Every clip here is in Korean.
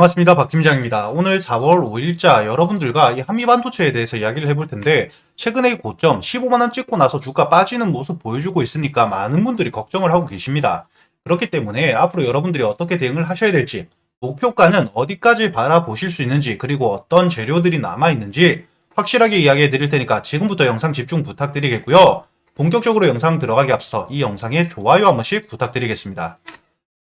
반갑습니다. 박 팀장입니다. 오늘 4월 5일자 여러분들과 이 한미 반도체에 대해서 이야기를 해볼 텐데 최근에 이 고점 15만원 찍고 나서 주가 빠지는 모습 보여주고 있으니까 많은 분들이 걱정을 하고 계십니다. 그렇기 때문에 앞으로 여러분들이 어떻게 대응을 하셔야 될지 목표가는 어디까지 바라보실 수 있는지 그리고 어떤 재료들이 남아있는지 확실하게 이야기해 드릴 테니까 지금부터 영상 집중 부탁드리겠고요. 본격적으로 영상 들어가기 앞서 이 영상에 좋아요 한 번씩 부탁드리겠습니다.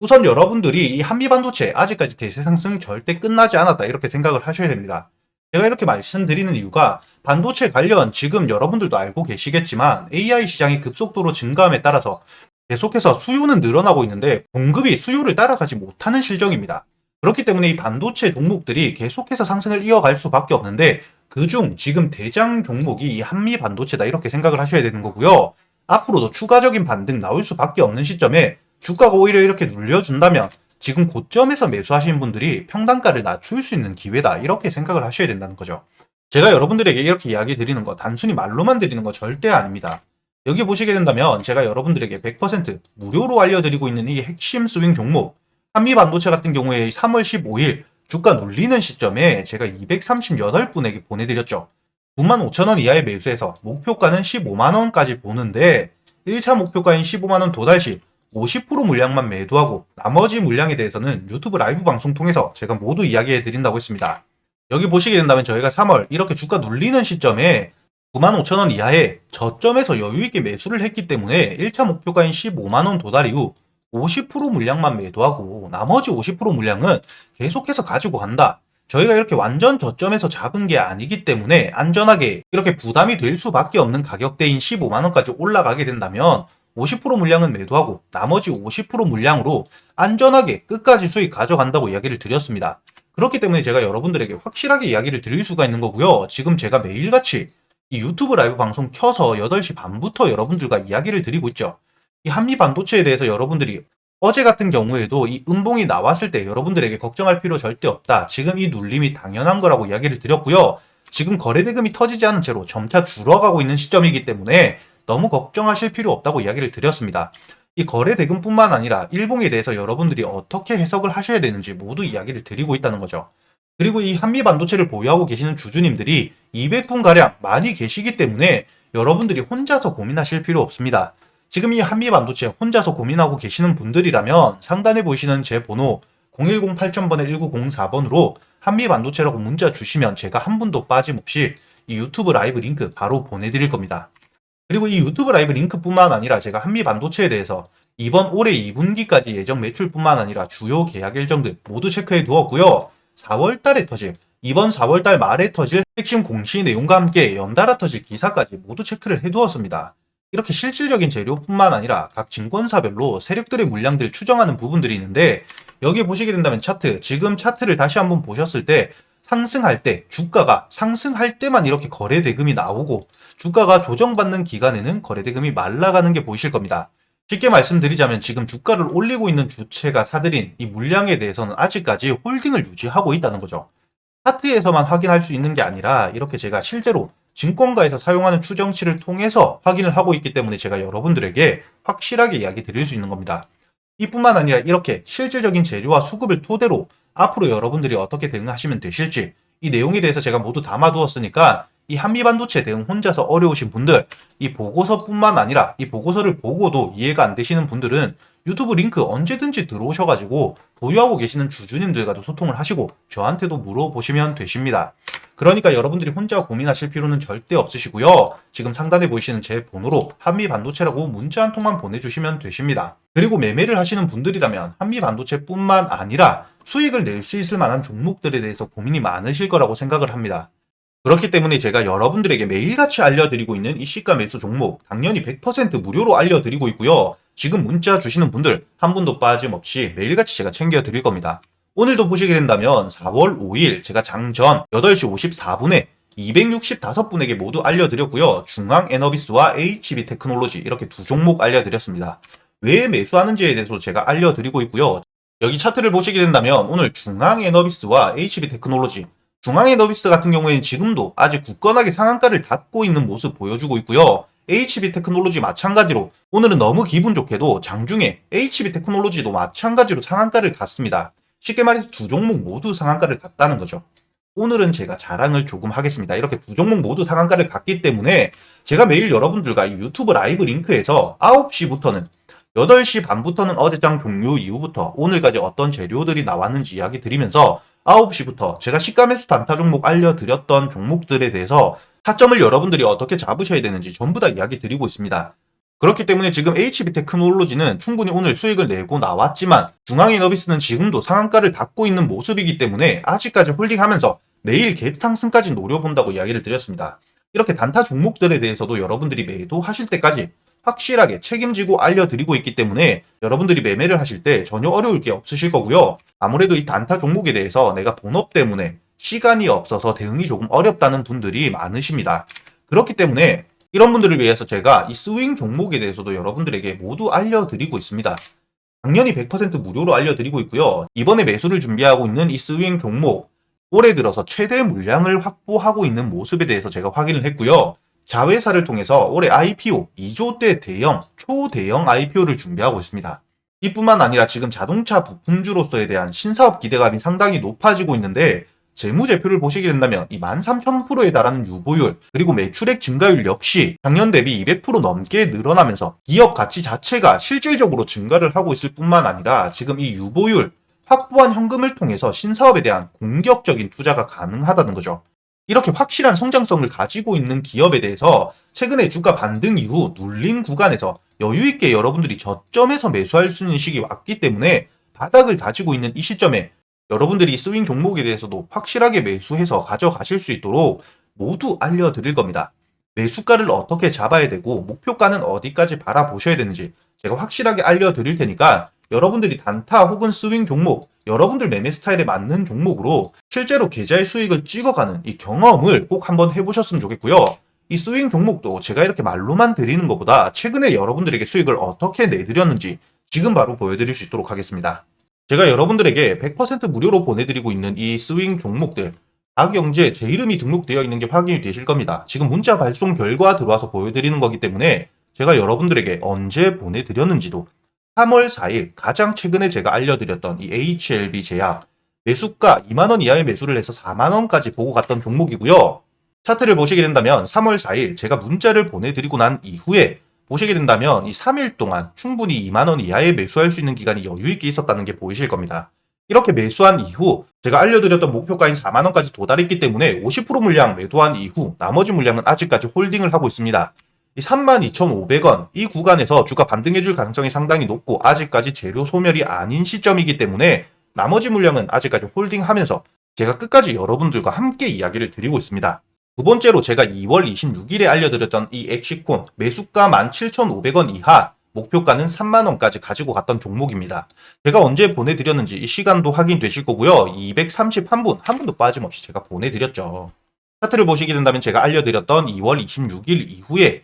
우선 여러분들이 이 한미 반도체 아직까지 대세 상승 절대 끝나지 않았다 이렇게 생각을 하셔야 됩니다. 제가 이렇게 말씀드리는 이유가 반도체 관련 지금 여러분들도 알고 계시겠지만 AI 시장이 급속도로 증가함에 따라서 계속해서 수요는 늘어나고 있는데 공급이 수요를 따라가지 못하는 실정입니다. 그렇기 때문에 이 반도체 종목들이 계속해서 상승을 이어갈 수밖에 없는데 그중 지금 대장 종목이 이 한미 반도체다 이렇게 생각을 하셔야 되는 거고요. 앞으로도 추가적인 반등 나올 수밖에 없는 시점에 주가가 오히려 이렇게 눌려준다면 지금 고점에서 매수하시는 분들이 평단가를 낮출 수 있는 기회다 이렇게 생각을 하셔야 된다는 거죠. 제가 여러분들에게 이렇게 이야기 드리는 거 단순히 말로만 드리는 거 절대 아닙니다. 여기 보시게 된다면 제가 여러분들에게 100% 무료로 알려드리고 있는 이 핵심 스윙 종목 한미 반도체 같은 경우에 3월 15일 주가 눌리는 시점에 제가 238분에게 보내드렸죠. 95,000원 이하의 매수해서 목표가는 15만원까지 보는데 1차 목표가인 15만원 도달 시 50% 물량만 매도하고 나머지 물량에 대해서는 유튜브 라이브 방송 통해서 제가 모두 이야기해 드린다고 했습니다. 여기 보시게 된다면 저희가 3월 이렇게 주가 눌리는 시점에 95,000원 이하의 저점에서 여유있게 매수를 했기 때문에 1차 목표가인 15만원 도달 이후 50% 물량만 매도하고 나머지 50% 물량은 계속해서 가지고 간다. 저희가 이렇게 완전 저점에서 잡은 게 아니기 때문에 안전하게 이렇게 부담이 될 수밖에 없는 가격대인 15만원까지 올라가게 된다면 50% 물량은 매도하고 나머지 50% 물량으로 안전하게 끝까지 수익 가져간다고 이야기를 드렸습니다. 그렇기 때문에 제가 여러분들에게 확실하게 이야기를 드릴 수가 있는 거고요. 지금 제가 매일같이 이 유튜브 라이브 방송 켜서 8시 반부터 여러분들과 이야기를 드리고 있죠. 이 한미 반도체에 대해서 여러분들이 어제 같은 경우에도 이 음봉이 나왔을 때 여러분들에게 걱정할 필요 절대 없다. 지금 이 눌림이 당연한 거라고 이야기를 드렸고요. 지금 거래대금이 터지지 않은 채로 점차 줄어가고 있는 시점이기 때문에 너무 걱정하실 필요 없다고 이야기를 드렸습니다. 이 거래 대금뿐만 아니라 일봉에 대해서 여러분들이 어떻게 해석을 하셔야 되는지 모두 이야기를 드리고 있다는 거죠. 그리고 이 한미 반도체를 보유하고 계시는 주주님들이 200분 가량 많이 계시기 때문에 여러분들이 혼자서 고민하실 필요 없습니다. 지금 이 한미 반도체 혼자서 고민하고 계시는 분들이라면 상단에 보이시는 제 번호 010-8000번에 1904번으로 한미 반도체라고 문자 주시면 제가 한 분도 빠짐없이 이 유튜브 라이브 링크 바로 보내드릴 겁니다. 그리고 이 유튜브 라이브 링크뿐만 아니라 제가 한미 반도체에 대해서 이번 올해 2분기까지 예정 매출뿐만 아니라 주요 계약 일정들 모두 체크해 두었고요. 4월 달에 터질 이번 4월 달 말에 터질 핵심 공시 내용과 함께 연달아 터질 기사까지 모두 체크를 해 두었습니다. 이렇게 실질적인 재료뿐만 아니라 각 증권사별로 세력들의 물량들 추정하는 부분들이 있는데 여기 보시게 된다면 차트 지금 차트를 다시 한번 보셨을 때 상승할 때 주가가 상승할 때만 이렇게 거래 대금이 나오고 주가가 조정받는 기간에는 거래 대금이 말라가는 게 보이실 겁니다. 쉽게 말씀드리자면 지금 주가를 올리고 있는 주체가 사들인 이 물량에 대해서는 아직까지 홀딩을 유지하고 있다는 거죠. 차트에서만 확인할 수 있는 게 아니라 이렇게 제가 실제로 증권가에서 사용하는 추정치를 통해서 확인을 하고 있기 때문에 제가 여러분들에게 확실하게 이야기 드릴 수 있는 겁니다. 이뿐만 아니라 이렇게 실질적인 재료와 수급을 토대로 앞으로 여러분들이 어떻게 대응하시면 되실지 이 내용에 대해서 제가 모두 담아두었으니까 이 한미 반도체 대응 혼자서 어려우신 분들 이 보고서뿐만 아니라 이 보고서를 보고도 이해가 안 되시는 분들은 유튜브 링크 언제든지 들어오셔가지고 보유하고 계시는 주주님들과도 소통을 하시고 저한테도 물어보시면 되십니다. 그러니까 여러분들이 혼자 고민하실 필요는 절대 없으시고요. 지금 상단에 보이시는 제 번호로 한미 반도체라고 문자 한 통만 보내주시면 되십니다. 그리고 매매를 하시는 분들이라면 한미 반도체뿐만 아니라 수익을 낼 수 있을 만한 종목들에 대해서 고민이 많으실 거라고 생각을 합니다. 그렇기 때문에 제가 여러분들에게 매일같이 알려드리고 있는 이 시가 매수 종목 당연히 100% 무료로 알려드리고 있고요. 지금 문자 주시는 분들 한 분도 빠짐없이 매일같이 제가 챙겨드릴 겁니다. 오늘도 보시게 된다면 4월 5일 제가 장전 8시 54분에 265분에게 모두 알려드렸고요. 중앙 에너비스와 HB 테크놀로지 이렇게 두 종목 알려드렸습니다. 왜 매수하는지에 대해서 제가 알려드리고 있고요. 여기 차트를 보시게 된다면 오늘 중앙 에너비스와 HB 테크놀로지 중앙 에너비스 같은 경우에는 지금도 아직 굳건하게 상한가를 닫고 있는 모습 보여주고 있고요. HB 테크놀로지 마찬가지로 오늘은 너무 기분 좋게도 장중에 HB 테크놀로지도 마찬가지로 상한가를 닫습니다. 쉽게 말해서 두 종목 모두 상한가를 갔다는 거죠. 오늘은 제가 자랑을 조금 하겠습니다. 이렇게 두 종목 모두 상한가를 갔기 때문에 제가 매일 여러분들과 이 유튜브 라이브 링크에서 9시부터는 8시 반부터는 어제장 종료 이후부터 오늘까지 어떤 재료들이 나왔는지 이야기 드리면서 9시부터 제가 시가매수 단타 종목 알려드렸던 종목들에 대해서 타점을 여러분들이 어떻게 잡으셔야 되는지 전부 다 이야기 드리고 있습니다. 그렇기 때문에 지금 HB테크놀로지는 충분히 오늘 수익을 내고 나왔지만 중앙이너비스는 지금도 상한가를 닫고 있는 모습이기 때문에 아직까지 홀딩하면서 내일 갭 상승까지 노려본다고 이야기를 드렸습니다. 이렇게 단타 종목들에 대해서도 여러분들이 매도하실 때까지 확실하게 책임지고 알려드리고 있기 때문에 여러분들이 매매를 하실 때 전혀 어려울 게 없으실 거고요. 아무래도 이 단타 종목에 대해서 내가 본업 때문에 시간이 없어서 대응이 조금 어렵다는 분들이 많으십니다. 그렇기 때문에 이런 분들을 위해서 제가 이 스윙 종목에 대해서도 여러분들에게 모두 알려드리고 있습니다. 당연히 100% 무료로 알려드리고 있고요. 이번에 매수를 준비하고 있는 이 스윙 종목 올해 들어서 최대 물량을 확보하고 있는 모습에 대해서 제가 확인을 했고요. 자회사를 통해서 올해 IPO 2조대 대형, 초대형 IPO를 준비하고 있습니다. 이뿐만 아니라 지금 자동차 부품주로서에 대한 신사업 기대감이 상당히 높아지고 있는데 재무제표를 보시게 된다면 이 13,000%에 달하는 유보율 그리고 매출액 증가율 역시 작년 대비 200% 넘게 늘어나면서 기업 가치 자체가 실질적으로 증가를 하고 있을 뿐만 아니라 지금 이 유보율 확보한 현금을 통해서 신사업에 대한 공격적인 투자가 가능하다는 거죠. 이렇게 확실한 성장성을 가지고 있는 기업에 대해서 최근에 주가 반등 이후 눌린 구간에서 여유 있게 여러분들이 저점에서 매수할 수 있는 시기 왔기 때문에 바닥을 다지고 있는 이 시점에 여러분들이 스윙 종목에 대해서도 확실하게 매수해서 가져가실 수 있도록 모두 알려드릴 겁니다. 매수가를 어떻게 잡아야 되고 목표가는 어디까지 바라보셔야 되는지 제가 확실하게 알려드릴 테니까 여러분들이 단타 혹은 스윙 종목, 여러분들 매매 스타일에 맞는 종목으로 실제로 계좌의 수익을 찍어가는 이 경험을 꼭 한번 해보셨으면 좋겠고요. 이 스윙 종목도 제가 이렇게 말로만 드리는 것보다 최근에 여러분들에게 수익을 어떻게 내드렸는지 지금 바로 보여드릴 수 있도록 하겠습니다. 제가 여러분들에게 100% 무료로 보내드리고 있는 이 스윙 종목들 다경제 제 이름이 등록되어 있는 게 확인이 되실 겁니다. 지금 문자 발송 결과 들어와서 보여드리는 거기 때문에 제가 여러분들에게 언제 보내드렸는지도 3월 4일 가장 최근에 제가 알려드렸던 이 HLB 제약 매수가 2만원 이하의 매수를 해서 4만원까지 보고 갔던 종목이고요. 차트를 보시게 된다면 3월 4일 제가 문자를 보내드리고 난 이후에 보시게 된다면 이 3일 동안 충분히 2만원 이하에 매수할 수 있는 기간이 여유있게 있었다는 게 보이실 겁니다. 이렇게 매수한 이후 제가 알려드렸던 목표가인 4만원까지 도달했기 때문에 50% 물량 매도한 이후 나머지 물량은 아직까지 홀딩을 하고 있습니다. 이 32,500원 이 구간에서 주가 반등해줄 가능성이 상당히 높고 아직까지 재료 소멸이 아닌 시점이기 때문에 나머지 물량은 아직까지 홀딩하면서 제가 끝까지 여러분들과 함께 이야기를 드리고 있습니다. 두 번째로 제가 2월 26일에 알려드렸던 이 엑시콘 매수가 17,500원 이하 목표가는 3만원까지 가지고 갔던 종목입니다. 제가 언제 보내드렸는지 이 시간도 확인되실 거고요. 231분, 한 분도 빠짐없이 제가 보내드렸죠. 차트를 보시게 된다면 제가 알려드렸던 2월 26일 이후에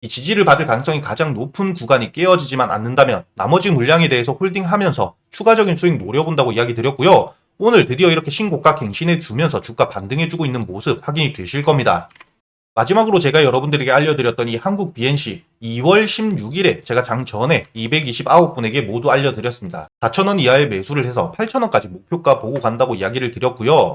이 지지를 받을 가능성이 가장 높은 구간이 깨어지지만 않는다면 나머지 물량에 대해서 홀딩하면서 추가적인 수익 노려본다고 이야기 드렸고요. 오늘 드디어 이렇게 신고가 갱신해 주면서 주가 반등해주고 있는 모습 확인이 되실 겁니다. 마지막으로 제가 여러분들에게 알려드렸던 이 한국 BNC 2월 16일에 제가 장 전에 229분에게 모두 알려드렸습니다. 4,000원 이하의 매수를 해서 8,000원까지 목표가 보고 간다고 이야기를 드렸고요.